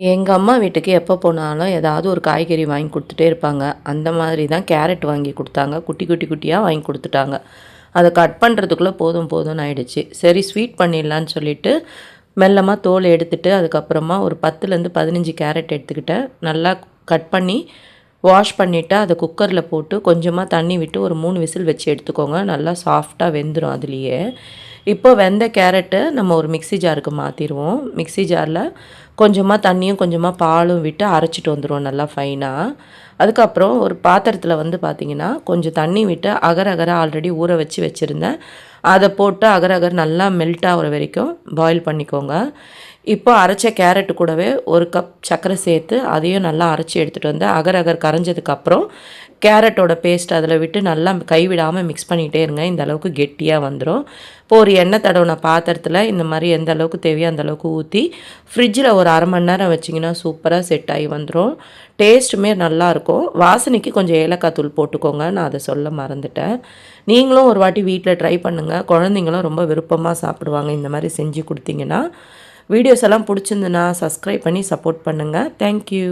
எங்கள் அம்மா வீட்டுக்கு எப்போ போனாலும் ஏதாவது ஒரு காய்கறி வாங்கி கொடுத்துட்டே இருப்பாங்க. அந்த மாதிரி தான் கேரட் வாங்கி கொடுத்தாங்க குட்டி, குட்டி, குட்டியாக வாங்கி கொடுத்துட்டாங்க அதை கட் பண்ணுறதுக்குள்ளே போதும் போதும்னு ஆயிடுச்சு. சரி ஸ்வீட் பண்ணிடலான்னு சொல்லிட்டு, மெல்லமாக தோல் எடுத்துட்டு, அதுக்கப்புறமா ஒரு 10லேருந்து 15 கேரட் எடுத்துக்கிட்டேன். நல்லா கட் பண்ணி, வாஷ் பண்ணிவிட்டு அதை குக்கரில் போட்டு கொஞ்சமாக தண்ணி விட்டு ஒரு மூணு விசில் வச்சு எடுத்துக்கோங்க. நல்லா சாஃப்ட்டாக வெந்துடும் அதுலேயே. இப்போ வெந்த கேரட்டை நம்ம ஒரு மிக்ஸி ஜாருக்கு மாற்றிடுவோம் மிக்ஸி ஜாரில் கொஞ்சமாக தண்ணியும், கொஞ்சமாக பாலும் விட்டு அரைச்சிட்டு வந்துருவோம் நல்லா ஃபைனாக அதுக்கப்புறம் ஒரு பாத்திரத்தில் வந்து பார்த்திங்கன்னா கொஞ்சம் தண்ணி விட்டு அகர அகரா ஆல்ரெடி ஊற வச்சு வச்சுருந்தேன். அதை போட்டு அகர் அகர் நல்லா மெல்ட் ஆகிற வரைக்கும் பாயில் பண்ணிக்கோங்க. இப்போ அரைச்ச கேரட் கூடவே ஒரு கப் சர்க்கரை சேர்த்து, அதையும் நல்லா அரைச்சி எடுத்துகிட்டு வந்து, அகர் அகர் கரைஞ்சதுக்கப்புறம், கேரட்டோட பேஸ்ட் அதில் விட்டு நல்லா கைவிடாமல் மிக்ஸ் பண்ணிகிட்டே இருங்க. இந்த அளவுக்கு கெட்டியாக வந்துடும் இப்போ ஒரு எண்ணெய் தடவுன பாத்திரத்தில் இந்த மாதிரி எந்த அளவுக்கு தேவையோ அந்த அளவுக்கு ஊற்றி ஃப்ரிட்ஜில் ஒரு அரை மணி நேரம் வச்சீங்கன்னா, சூப்பராக செட் ஆகி வந்துடும் டேஸ்ட்டுமே நல்லாயிருக்கும் வாசனைக்கு கொஞ்சம் ஏலக்காய் தூள் போட்டுக்கோங்க. நான் அதை சொல்ல மறந்துட்டேன். நீங்களும் ஒரு வாட்டி வீட்டில் ட்ரை குழந்தைங்களும் ரொம்ப விருப்பமாக சாப்பிடுவாங்க. இந்த மாதிரி செஞ்சு கொடுத்தீங்கன்னா வீடியோஸ் எல்லாம் பிடிச்சிருந்துன்னா சப்ஸ்கிரைப் பண்ணி சப்போர்ட் பண்ணுங்கள் தேங்க் யூ.